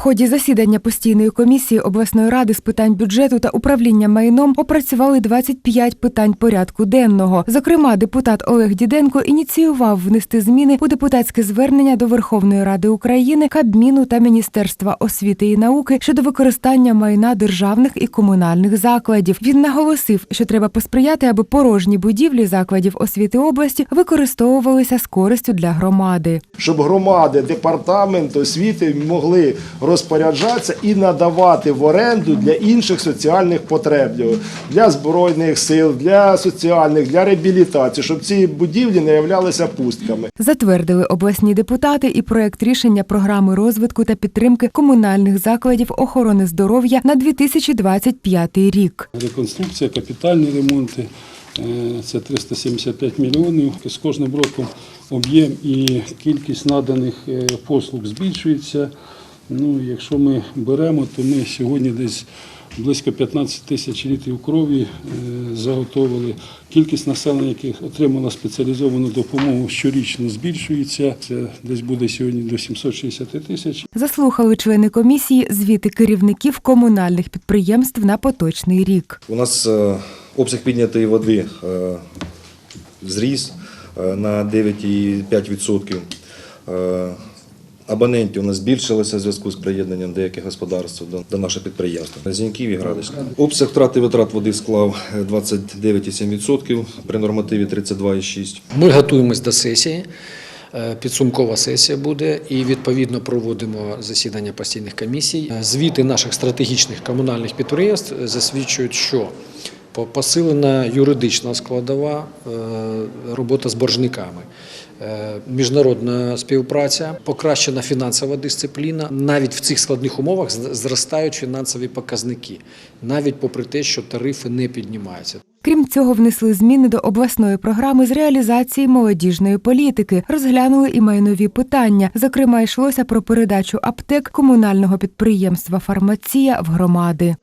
ході засідання постійної комісії обласної ради з питань бюджету та управління майном опрацювали 25 питань порядку денного. Зокрема, депутат Олег Діденко ініціював внести зміни у депутатське звернення до Верховної Ради України, Кабміну та Міністерства освіти і науки щодо використання майна державних і комунальних закладів. Він наголосив, що треба посприяти, аби порожні будівлі закладів освіти області використовувалися з користю для громади. щоб громади, департамент освіти могли розпоряджатися і надавати в оренду для інших соціальних потреб для збройних сил, для соціальних, для реабілітації, щоб ці будівлі не являлися пустками. Затвердили обласні депутати і проект рішення програми розвитку та підтримки комунальних закладів охорони здоров'я на 2025 рік. Реконструкція, капітальні ремонти е, це 375 мільйонів. З кожним роком об'єм і кількість наданих е, послуг збільшується. Ну, якщо ми беремо, то ми сьогодні десь близько 15 тисяч літрів крові е, заготовили. Кількість населення, яких отримало спеціалізовану допомогу, щорічно збільшується. Це десь буде сьогодні до 760 тисяч. Заслухали члени комісії звіти керівників комунальних підприємств на поточний рік. У нас е, обсяг піднятої води е, зріс на 9,5%. Е, Абонентів у нас збільшилося в зв'язку з приєднанням деяких господарств до, до нашого підприємства. Зіньків і Градочка. Обсяг втрати витрат води склав е, 29,7% при нормативі 32,6%. Ми готуємось до сесії. Е, Підсумкова сесія буде і відповідно проводимо засідання постійних комісій. Е, Звіти наших стратегічних комунальних підприємств засвідчують, що посилена юридична складова, е, робота з боржниками, е, міжнародна співпраця, покращена фінансова дисципліна. Навіть в цих складних умовах зростають фінансові показники, навіть попри те, що тарифи не піднімаються. Крім цього, внесли зміни до обласної програми з реалізації молодіжної політики, розглянули і майнові питання. Зокрема, йшлося про передачу аптек комунального підприємства Фармація в громади.